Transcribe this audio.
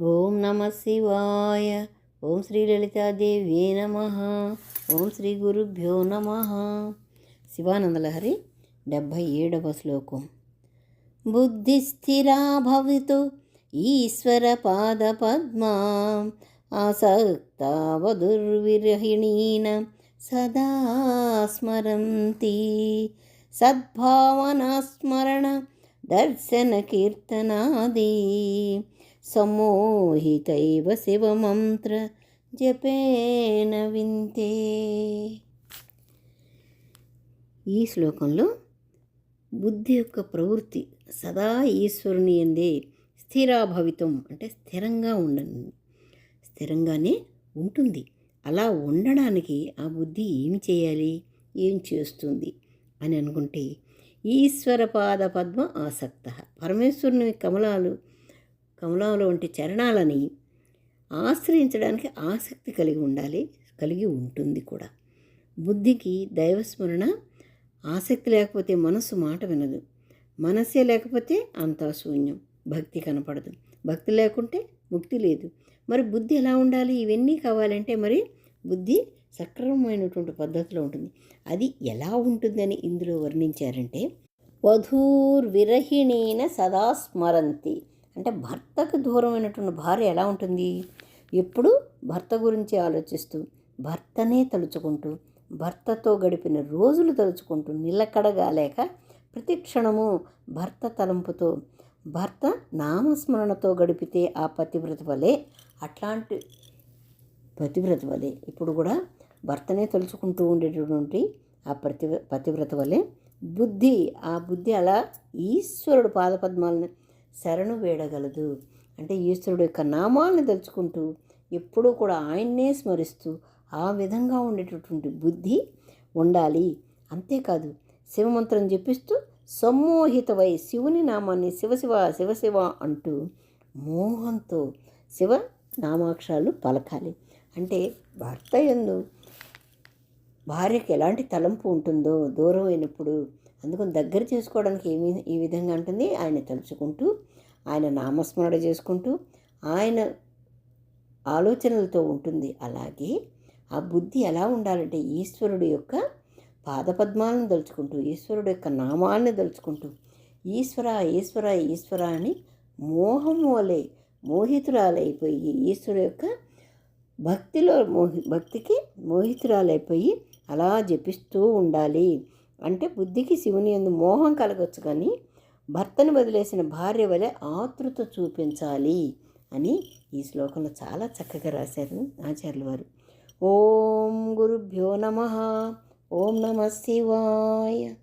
ఓం నమ శివాయ. ఓం శ్రీ లలితాదేవి నమ. ఓం శ్రీ గురుభ్యో నమ. శివానందలహరి డెబ్భై ఏడవ శ్లోకం. బుద్ధి స్థిరా భవితు ఈశ్వర పాద పద్మా ఆసక్త వధుర్విరహిణీన సదా స్మరంతి. సద్భావనాస్మరణ దర్శన కీర్తనాది. సమ్మోహితైవ శివమంత్ర జపేన వింతే. ఈ శ్లోకంలో బుద్ధి యొక్క ప్రవృత్తి సదా ఈశ్వరుని ఎందే స్థిరాభవితం అంటే స్థిరంగా ఉండను స్థిరంగానే ఉంటుంది. అలా ఉండడానికి ఆ బుద్ధి ఏమి చేయాలి? ఏం చేస్తుంది? అని అనుకుంటే ఈశ్వర పాద పద్మ ఆసక్త. పరమేశ్వరుని కమలాలు కమలంలో వంటి చరణాలని ఆశ్రయించడానికి ఆసక్తి కలిగి ఉండాలి కలిగి ఉంటుంది కూడా. బుద్ధికి దైవస్మరణ ఆసక్తి లేకపోతే మనస్సు మాట వినదు. మనస్సే లేకపోతే అంతా శూన్యం భక్తి కనపడదు. భక్తి లేకుంటే ముక్తి లేదు. మరి బుద్ధి ఎలా ఉండాలి? ఇవన్నీ కావాలంటే మరి బుద్ధి సక్రమమైనటువంటి పద్ధతిలో ఉంటుంది. అది ఎలా ఉంటుందని ఇందులో వర్ణించారంటే వధూర్ విరహిణీన సదా స్మరంతి. అంటే భర్తకు దూరమైనటువంటి భార్య ఎలా ఉంటుంది? ఎప్పుడు భర్త గురించి ఆలోచిస్తూ భర్తనే తలుచుకుంటూ భర్తతో గడిపిన రోజులు తలుచుకుంటూ నిలకడగాలేక ప్రతి క్షణము భర్త తలంపుతో భర్త నామస్మరణతో గడిపితే ఆ పతివ్రత వలె అట్లాంటి పతివ్రత వలె ఇప్పుడు కూడా భర్తనే తలుచుకుంటూ ఉండేటటువంటి ఆ ప్రతి పతివ్రత వలె బుద్ధి ఆ బుద్ధి అలా ఈశ్వరుడు పాదపద్మాలని శరణు వేడగలదు. అంటే ఈశ్వరుడు యొక్క నామాలను తలుచుకుంటూ ఎప్పుడూ కూడా ఆయన్నే స్మరిస్తూ ఆ విధంగా ఉండేటటువంటి బుద్ధి ఉండాలి. అంతేకాదు శివమంత్రం జపిస్తూ సమ్మోహితవై శివుని నామాన్ని శివశివ శివశివ అంటూ మోహంతో శివ నామాక్షరాలు పలకాలి. అంటే భర్త ఎందు భార్యకి ఎలాంటి తలంపు ఉంటుందో దూరం అయినప్పుడు అందుకని దగ్గర చేసుకోవడానికి ఏమి ఈ విధంగా ఉంటుంది? ఆయన తలుచుకుంటూ ఆయన నామస్మరణ చేసుకుంటూ ఆయన ఆలోచనలతో ఉంటుంది. అలాగే ఆ బుద్ధి ఎలా ఉండాలంటే ఈశ్వరుడు యొక్క పాదపద్మాలను దలుచుకుంటూ ఈశ్వరుడు యొక్క నామాన్ని దలుచుకుంటూ ఈశ్వర ఈశ్వర ఈశ్వర అని మోహం వలె మోహితురాలైపోయి ఈశ్వరు యొక్క భక్తిలో మోహి భక్తికి మోహితురాలైపోయి అలా జపిస్తూ ఉండాలి. అంటే బుద్ధికి శివుని ఎందు మోహం కలగొచ్చు కానీ భర్తను వదిలేసిన భార్య వలె ఆతృత చూపించాలి అని ఈ శ్లోకంలో చాలా చక్కగా రాశారు ఆచార్యులు వారు. ఓం గురుభ్యో నమ. ఓం నమ శివాయ.